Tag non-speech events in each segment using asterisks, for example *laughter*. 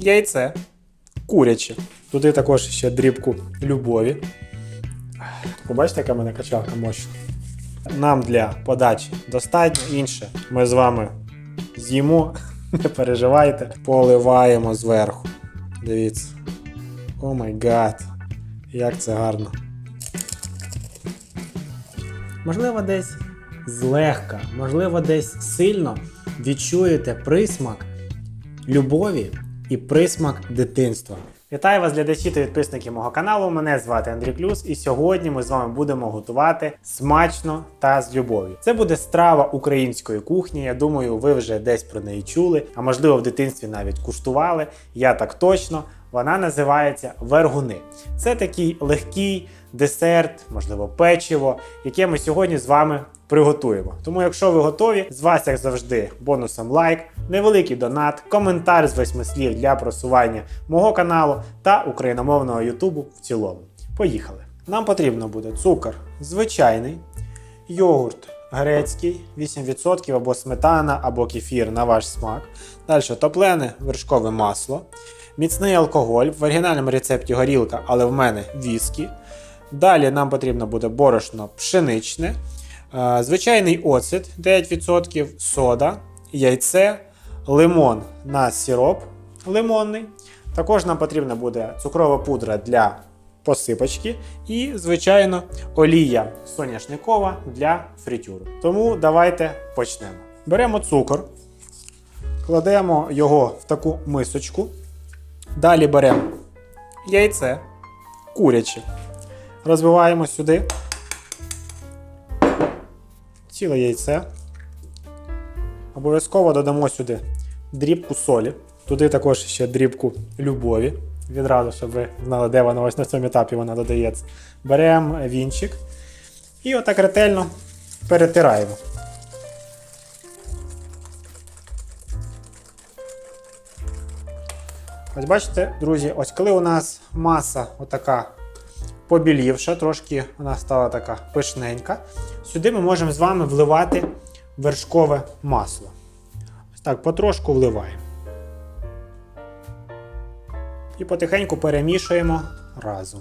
яйце куряче. Туди також ще дрібку любові. Побачите, яка в мене качалка мощна. Нам для подачі достатньо інше. Ми з вами з'їмо, *laughs* не переживайте, поливаємо зверху. Дивіться. О май гад. Як це гарно. Можливо, десь злегка, можливо, десь сильно відчуєте присмак любові і присмак дитинства. Вітаю вас, глядачі та підписники мого каналу. Мене звати Андрій Клюс, і сьогодні ми з вами будемо готувати смачно та з любов'ю. Це буде страва української кухні. Я думаю, ви вже десь про неї чули, а можливо в дитинстві навіть куштували. Я так точно. Вона називається вергуни. Це такий легкий десерт, можливо, печиво, яке ми сьогодні з вами приготуємо. Тому, якщо ви готові, з вас, як завжди, бонусом лайк, невеликий донат, коментар з восьми слів для просування мого каналу та україномовного Ютубу в цілому. Поїхали! Нам потрібно буде цукор звичайний, йогурт грецький 8% або сметана, або кефір на ваш смак. Далі топлене вершкове масло, міцний алкоголь, в оригінальному рецепті горілка, але в мене віскі. Далі нам потрібно буде борошно пшеничне, звичайний оцет 9%, сода, яйце, лимон на сироп лимонний. Також нам потрібна буде цукрова пудра для посипочки і, звичайно, олія соняшникова для фритюру. Тому давайте почнемо. Беремо цукор, кладемо його в таку мисочку. Далі беремо яйце куряче. Розбиваємо сюди ціле яйце. Обов'язково додамо сюди дрібку солі. Туди також ще дрібку любові. Відразу, щоб ви знали, де вона ось на цьому етапі вона додається. Беремо вінчик і отак ретельно перетираємо. Ось бачите, друзі, ось коли у нас маса отака побілівша, трошки вона стала така пишненька. Сюди ми можемо з вами вливати вершкове масло. Ось так, потрошку вливаємо. І потихеньку перемішуємо разом.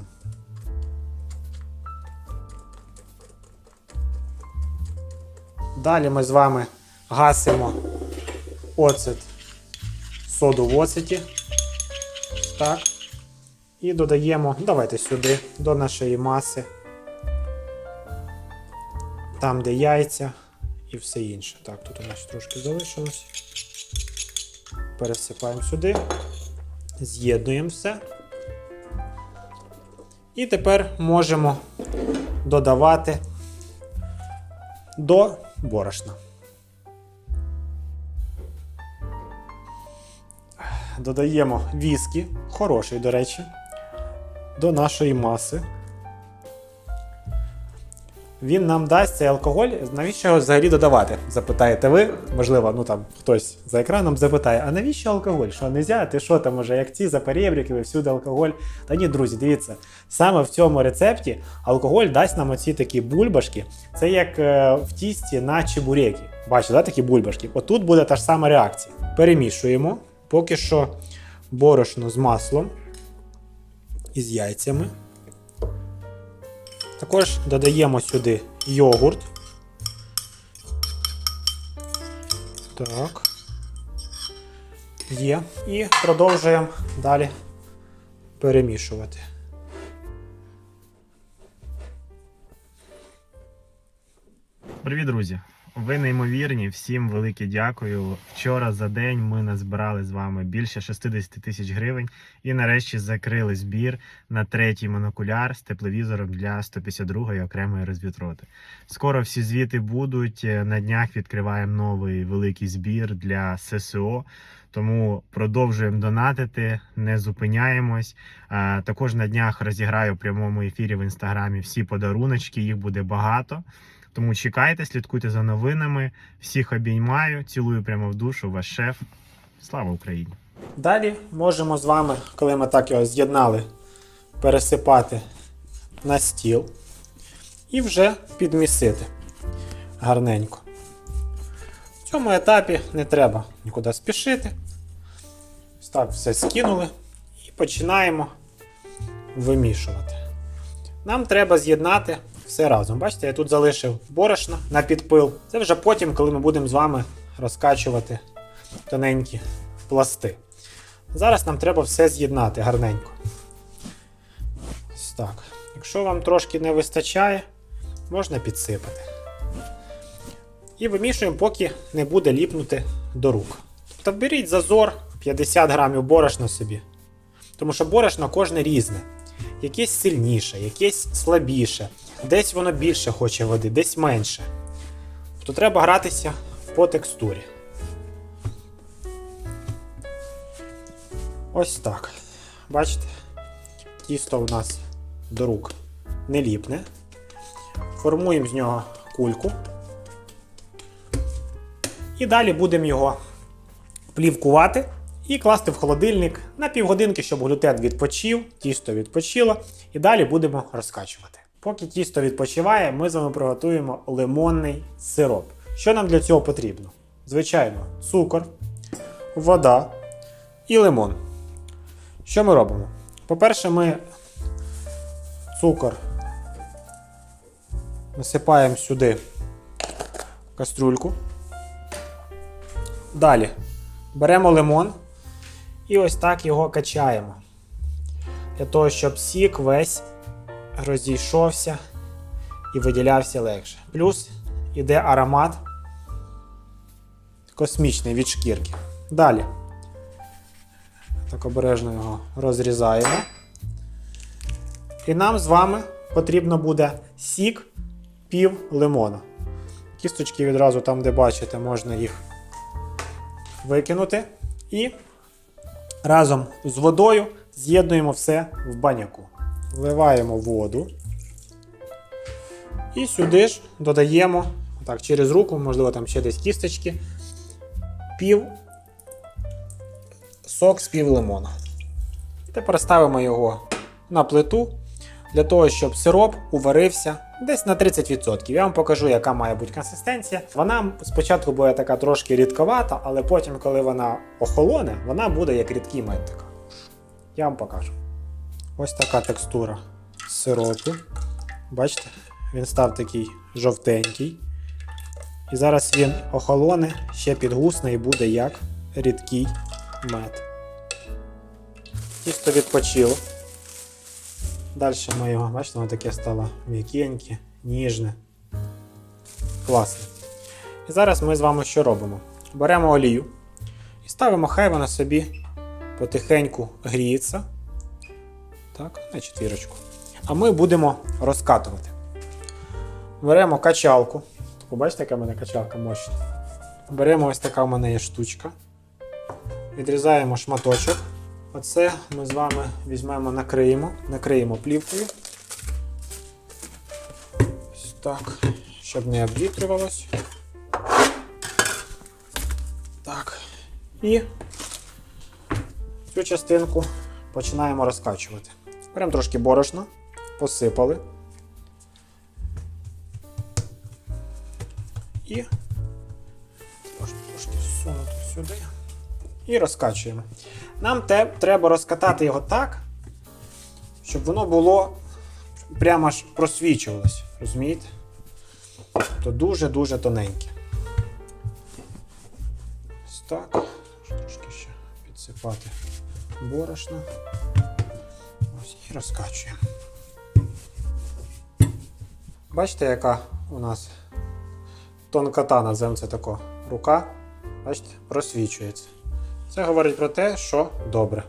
Далі ми з вами гасимо оцет соду в оцеті. Так. І додаємо, давайте сюди, до нашої маси, там, де яйця і все інше. Так, тут у нас трошки залишилось. Пересипаємо сюди, з'єднуємо все. І тепер можемо додавати до борошна. Додаємо віскі, хороший, до речі, до нашої маси. Він нам дасть цей алкоголь. Навіщо його взагалі додавати? Запитаєте ви? Можливо, ну там хтось за екраном запитає, а навіщо алкоголь? Що не можна? Ти що там уже, як ці за перебріками, всюди алкоголь? Та ні, друзі, дивіться, саме в цьому рецепті алкоголь дасть нам оці такі бульбашки. Це як е, в тісті на чебуреки. Бачите, да, такі бульбашки. Отут буде та ж сама реакція. Перемішуємо. Поки що борошно з маслом і з яйцями. Також додаємо сюди йогурт. Так. Є. І продовжуємо далі перемішувати. Привіт, друзі! Ви неймовірні. Всім велике дякую. Вчора за день ми назбирали з вами більше 60 тисяч гривень і нарешті закрили збір на третій монокуляр з тепловізором для 152-ї окремої розвітроти. Скоро всі звіти будуть. На днях відкриваємо новий великий збір для ССО. Тому продовжуємо донатити, не зупиняємось. Також на днях розіграю в прямому ефірі в інстаграмі всі подаруночки. Їх буде багато. Тому чекайте, слідкуйте за новинами. Всіх обіймаю, цілую прямо в душу. Ваш шеф. Слава Україні! Далі можемо з вами, коли ми так його з'єднали, пересипати на стіл і вже підмісити гарненько. В цьому етапі не треба нікуди спішити. Так все скинули і починаємо вимішувати. Нам треба з'єднати все разом. Бачите, я тут залишив борошно на підпил. Це вже потім, коли ми будемо з вами розкачувати тоненькі пласти. Зараз нам треба все з'єднати гарненько. Так. Якщо вам трошки не вистачає, можна підсипати. І вимішуємо, поки не буде ліпнути до рук. Тобто беріть зазор 50 грамів борошна собі. Тому що борошно кожне різне. Якесь сильніше, якесь слабіше, десь воно більше хоче води, десь менше. Тобто треба гратися по текстурі. Ось так. Бачите? Тісто у нас до рук не ліпне. Формуємо з нього кульку. І далі будемо його плівкувати і класти в холодильник на півгодинки, щоб глютен відпочив, тісто відпочило, і далі будемо розкачувати. Поки тісто відпочиває, ми з вами приготуємо лимонний сироп. Що нам для цього потрібно? Звичайно, цукор, вода і лимон. Що ми робимо? По-перше, ми цукор насипаємо сюди в кастрюльку. Далі беремо лимон і ось так його качаємо. Для того, щоб сік весь розійшовся і виділявся легше. Плюс іде аромат космічний від шкірки. Далі. Так обережно його розрізаємо. І нам з вами потрібно буде сік пів лимона. Кісточки відразу там, де бачите, можна їх викинути. І разом з водою з'єднуємо все в баняку. Вливаємо воду. І сюди ж додаємо так, через руку, можливо, там ще десь кісточки, пів сок з пів лимона. Тепер ставимо його на плиту для того, щоб сироп уварився десь на 30%. Я вам покажу, яка має бути консистенція. Вона спочатку буде така трошки рідковата, але потім, коли вона охолоне, вона буде як рідкий мед. Я вам покажу. Ось така текстура сиропу. Бачите, він став такий жовтенький. І зараз він охолоне, ще підгусне і буде як рідкий мед. Тісто відпочило. Далі ми його, бачите, воно таке стало м'якеньке, ніжне. Класне. І зараз ми з вами що робимо? Беремо олію і ставимо, хай вона собі потихеньку гріється. Так, на четвірочку. А ми будемо розкатувати. Беремо качалку. Побачите, яка в мене качалка мощна. Беремо ось така в мене є штучка. Відрізаємо шматочок. Оце ми з вами візьмемо, накриємо, накриємо плівкою. Ось так, щоб не обвітрювалось. Так. І цю частинку починаємо розкачувати. Беремо трошки борошна, посипали. І можна трошки всунути сюди. І розкачуємо. Нам те, треба розкатати його так, щоб воно було прямо аж просвічувалось. Розумієте? То дуже-дуже тоненьке. Ось так. Трошки ще підсипати борошна. І розкачуємо. Бачите, яка у нас тонкота, називаємо це тако рука. Бачите, просвічується. Це говорить про те, що добре.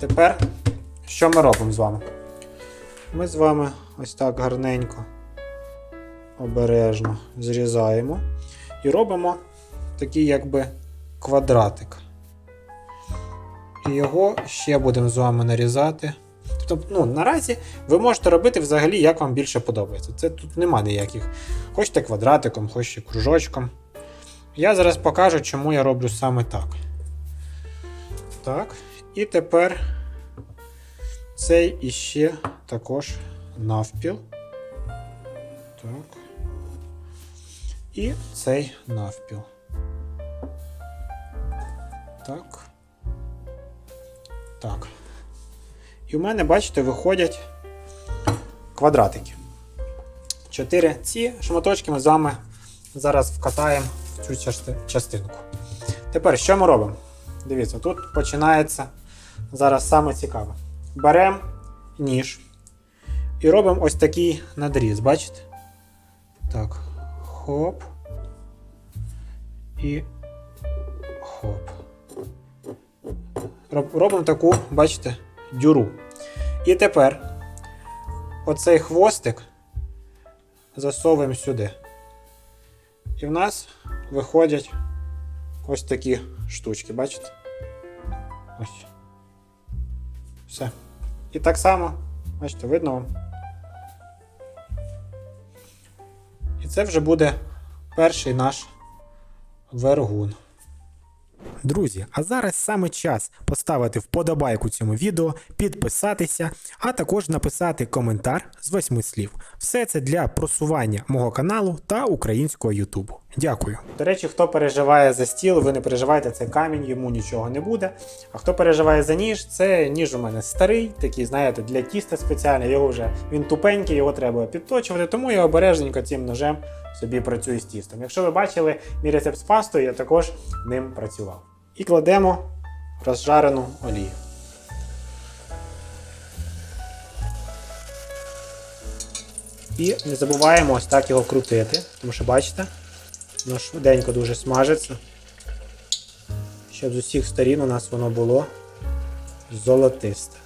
Тепер, що ми робимо з вами? Ми з вами ось так гарненько, обережно зрізаємо і робимо такий якби квадратик. І його ще будемо з вами нарізати. Тобто, ну, наразі ви можете робити взагалі, як вам більше подобається. Це тут нема ніяких. Хочете квадратиком, хочете кружочком. Я зараз покажу, чому я роблю саме так. Так. І тепер цей іще також навпіл. Так. І цей навпіл. Так. Так. І в мене, бачите, виходять квадратики. Чотири. Ці шматочки ми з вами зараз вкатаємо в цю частинку. Тепер що ми робимо? Дивіться, тут починається зараз саме цікаве. Беремо ніж і робимо ось такий надріз, бачите? Так. Хоп. І хоп. Роб- Робимо таку, бачите, дюру. І тепер оцей хвостик засовуємо сюди. І в нас виходять ось такі штучки, бачите? Ось. Все. І так само, бачите, видно вам. І це вже буде перший наш вергун. Друзі, а зараз саме час поставити вподобайку цьому відео, підписатися, а також написати коментар з восьми слів. Все це для просування мого каналу та українського Ютубу. Дякую. До речі, хто переживає за стіл, ви не переживайте, це камінь, йому нічого не буде. А хто переживає за ніж, це ніж у мене старий, такий, знаєте, для тіста спеціальний. Його вже він тупенький, його треба підточувати, тому я обережненько цим ножем собі працюю з тістом. Якщо ви бачили мій рецепт з пастою, я також ним працював. І кладемо розжарену олію. І не забуваємо ось так його крутити, тому що бачите, воно швиденько дуже смажиться. Щоб з усіх сторін у нас воно було золотисте.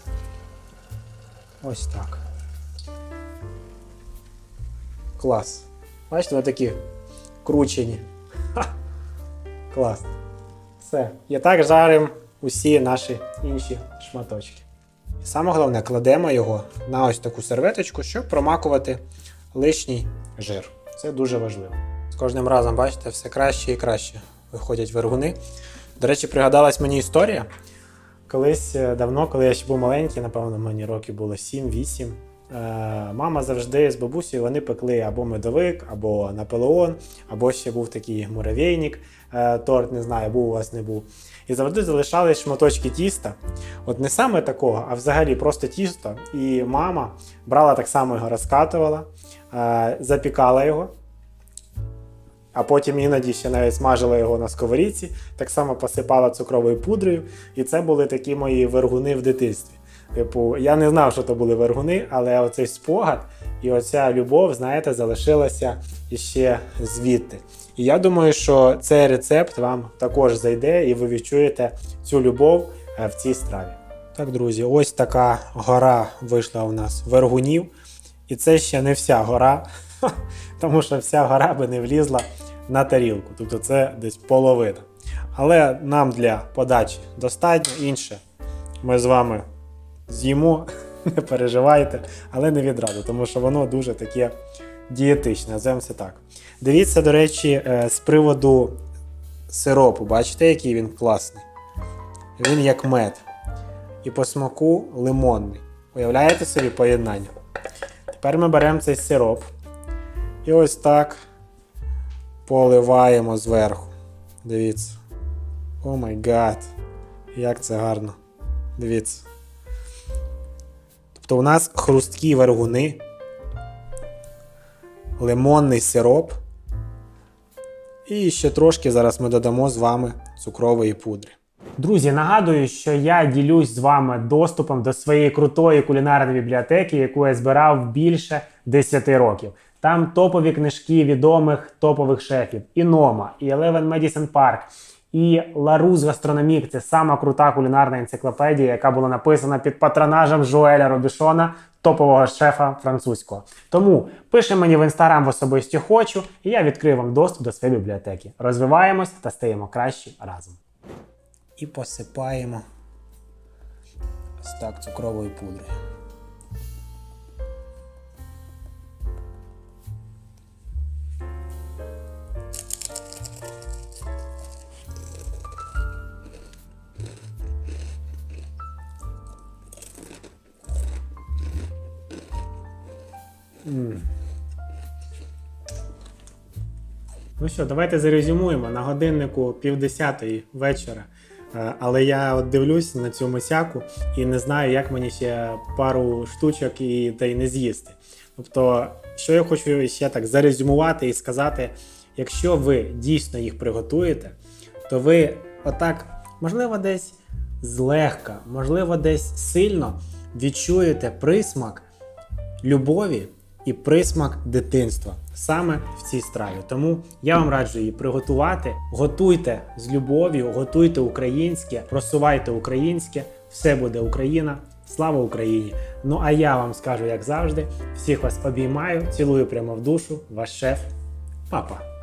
Ось так. Клас. Бачите, вони такі кручені. Ха! Клас. Все. І так жаримо усі наші інші шматочки. І саме головне, кладемо його на ось таку серветочку, щоб промакувати лишній жир. Це дуже важливо. З кожним разом, бачите, все краще і краще виходять вергуни. До речі, пригадалась мені історія. Колись е, давно, коли я ще був маленький, напевно, мені років було 7-8. Е, Мама завжди з бабусею вони пекли або медовик, або наполеон, або ще був такий муравейник, е, торт, не знаю, був у вас не був. І завжди залишались шматочки тіста. От не саме такого, а взагалі просто тісто. І мама брала так само його розкатувала, е, запікала його. А потім іноді ще навіть смажила його на сковорідці, так само посипала цукровою пудрою. І це були такі мої вергуни в дитинстві. Типу, я не знав, що то були вергуни, але оцей спогад і оця любов, знаєте, залишилася іще звідти. І я думаю, що цей рецепт вам також зайде, і ви відчуєте цю любов е, в цій страві. Так, друзі, ось така гора вийшла у нас вергунів. І це ще не вся гора, *laughs* тому що вся гора би не влізла на тарілку. Тобто це десь половина. Але нам для подачі достатньо інше. Ми з вами з'їмо, не *laughs* переживайте, але не відразу, тому що воно дуже таке дієтичне, називаємо це так. Дивіться, до речі, е, з приводу сиропу, бачите, який він класний? Він як мед. І по смаку лимонний. Уявляєте собі поєднання? Тепер ми беремо цей сироп і ось так поливаємо зверху. Дивіться. О май гад. Як це гарно. Дивіться. Тобто у нас хрусткі вергуни, лимонний сироп. І ще трошки зараз ми додамо з вами цукрової пудри. Друзі, нагадую, що я ділюсь з вами доступом до своєї крутої кулінарної бібліотеки, яку я збирав більше 10 років. Там топові книжки відомих топових шефів: і Нома, і Eleven Medicine Park, і Ларус Гастрономік це сама крута кулінарна енциклопедія, яка була написана під патронажем Жуеля Робішона, топового шефа французького. Тому пиши мені в інстаграм в особисті хочу, і я відкрию вам доступ до своєї бібліотеки. Розвиваємось та стаємо кращі разом. І посипаємо ось так цукровою. Ну що, давайте зарезюмуємо. На годиннику півдесятої вечора Е, Але я от дивлюсь на цю мисяку і не знаю, як мені ще пару штучок і та й не з'їсти. Тобто, що я хочу ще так зарезюмувати і сказати, якщо ви дійсно їх приготуєте, то ви отак, можливо, десь злегка, можливо, десь сильно відчуєте присмак любові і присмак дитинства саме в цій страві. Тому я вам раджу її приготувати. Готуйте з любов'ю, готуйте українське, просувайте українське, все буде Україна. Слава Україні! Ну а я вам скажу, як завжди, всіх вас обіймаю, цілую прямо в душу, ваш шеф, папа.